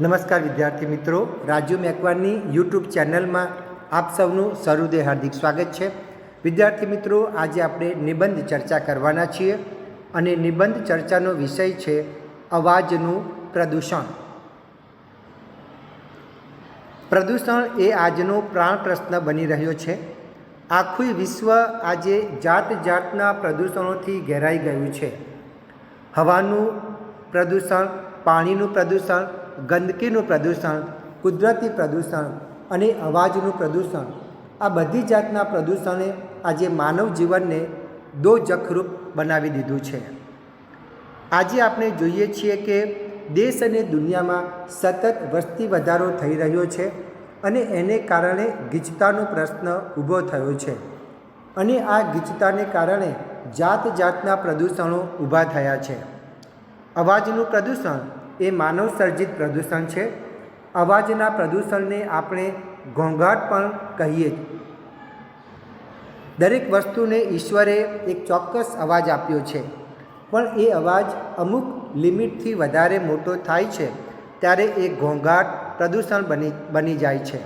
નમસ્કાર વિદ્યાર્થી મિત્રો. રાજુ મેકવાનની યુટ્યુબ ચેનલમાં આપ સૌનું સહૃદય હાર્દિક સ્વાગત છે. વિદ્યાર્થી મિત્રો, આજે આપણે નિબંધ ચર્ચા કરવાના છીએ અને નિબંધ ચર્ચાનો વિષય છે અવાજનું પ્રદૂષણ. પ્રદૂષણ એ આજનો પ્રાણ પ્રશ્ન બની રહ્યો છે. આખું વિશ્વ આજે જાત જાતના પ્રદૂષણોથી ઘેરાઈ ગયું છે. હવાનું પ્રદૂષણ, પાણીનું પ્રદૂષણ ગંદકીનું પ્રદૂષણ, કુદરતી પ્રદૂષણ અને અવાજનું પ્રદૂષણ. આ બધી જાતના પ્રદૂષણે આજે માનવ જીવનને દો જખરૂપ બનાવી દીધું છે. આજે આપણે જોઈએ છીએ કે દેશ અને દુનિયામાં સતત વસ્તી વધારો થઈ રહ્યો છે અને એને કારણે ગીચતાનો પ્રશ્ન ઊભો થયો છે. અને આ ગીચતાને કારણે જાત જાતના પ્રદૂષણો ઊભા થયા છે. અવાજનું પ્રદૂષણ એ માનવ સર્જિત પ્રદૂષણ છે. અવાજના પ્રદૂષણને આપણે ઘોંઘાટ પણ કહીએ દરેક વસ્તુને ઈશ્વરે એક ચોક્કસ અવાજ આપ્યો છે. પણ એ અવાજ અમુક લિમિટથી વધારે મોટો થાય છે, ત્યારે એ ઘોંઘાટ પ્રદૂષણ બની બની જાય છે.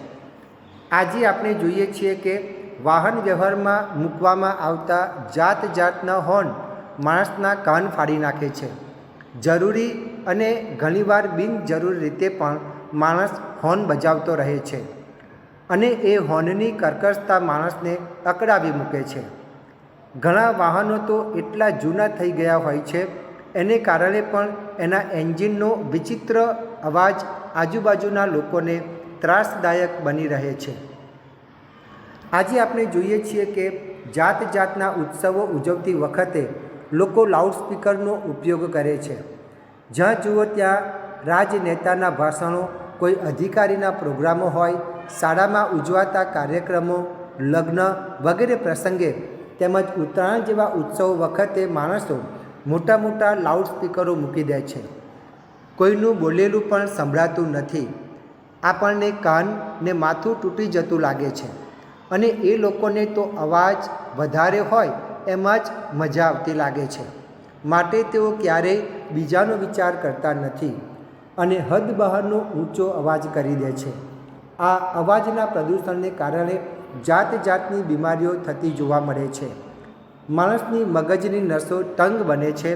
આજે આપણે જોઈએ છીએ કે વાહન વ્યવહારમાં મૂકવામાં આવતા જાત જાતના હોર્ન માણસના કાન ફાડી નાખે છે. જરૂરી અને ઘણીવાર બિનજરૂરી રીતે પણ માણસ હોર્ન બજાવતો રહે છે અને એ હોર્નની કર્કશતા માણસને અકળાવી મૂકે છે. ઘણા વાહનો તો એટલા જૂના થઈ ગયા હોય છે, એને કારણે પણ એના એન્જિનનો વિચિત્ર અવાજ આજુબાજુના લોકોને ત્રાસદાયક બની રહે છે. આજે આપણે જોઈએ છીએ કે જાત જાતના ઉત્સવો ઉજવતી વખતે લોકો લાઉડસ્પીકરનો ઉપયોગ કરે છે. જ્યાં જુઓ ત્યાં રાજનેતાના ભાષણો, કોઈ અધિકારીના પ્રોગ્રામો હોય, શાળામાં ઉજવાતા કાર્યક્રમો, લગ્ન વગેરે પ્રસંગે તેમજ ઉત્તરાયણ જેવા ઉત્સવો વખતે માણસો મોટા મોટા લાઉડસ્પીકરો મૂકી દે છે. કોઈનું બોલેલું પણ સંભળાતું નથી. આપણને કાન ને માથું તૂટી જતું લાગે છે અને એ લોકોને તો અવાજ વધારે હોય એમાં જ મજા આવતી લાગે છે. માટે તેઓ ક્યારેય બીજાનો વિચાર કરતા નથી અને હદ બહારનો ઊંચો અવાજ કરી દે છે. આ અવાજના પ્રદૂષણને કારણે જાત જાતની બીમારીઓ થતી જોવા મળે છે. માણસની મગજની નસો તંગ બને છે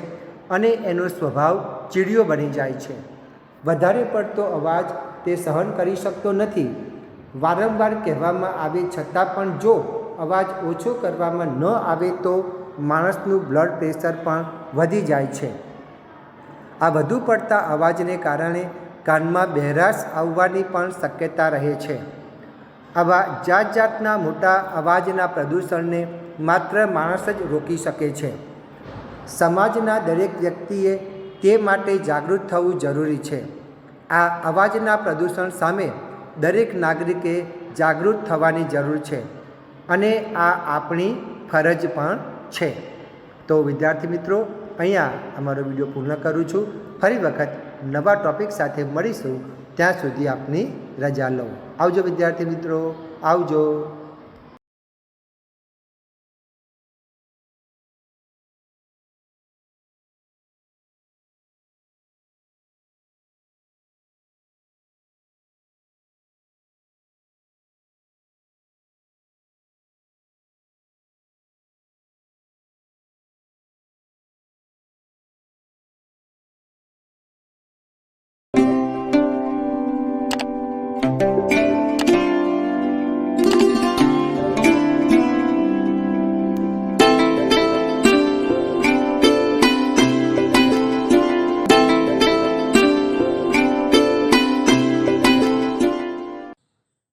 અને એનો સ્વભાવ ચીડિયો બની જાય છે. વધારે પડતો અવાજ તે સહન કરી શકતો નથી. વારંવાર કહેવામાં આવે છતાં પણ જો અવાજ ઓછો કરવામાં ન આવે તો માણસનું બ્લડ પ્રેશર પણ વધી જાય છે. આ વધુ પડતા અવાજને કારણે કાનમાં બહેરાશ આવવાની પણ શક્યતા રહે છે. આવા જાત જાતના મોટા અવાજના પ્રદૂષણને માત્ર માણસ જ રોકી શકે છે. સમાજના દરેક વ્યક્તિએ તે માટે જાગૃત થવું જરૂરી છે. આ અવાજના પ્રદૂષણ સામે દરેક નાગરિકે જાગૃત થવાની જરૂર છે અને આ આપણી ફરજ પણ છે. તો વિદ્યાર્થી મિત્રો અહીંયા અમારો વીડિયો પૂર્ણ કરું છું. ફરી વખત નવા ટૉપિક સાથે મળીશું. ત્યાં સુધી આપની રજા લઉં આવજો વિદ્યાર્થી મિત્રો. આવજો.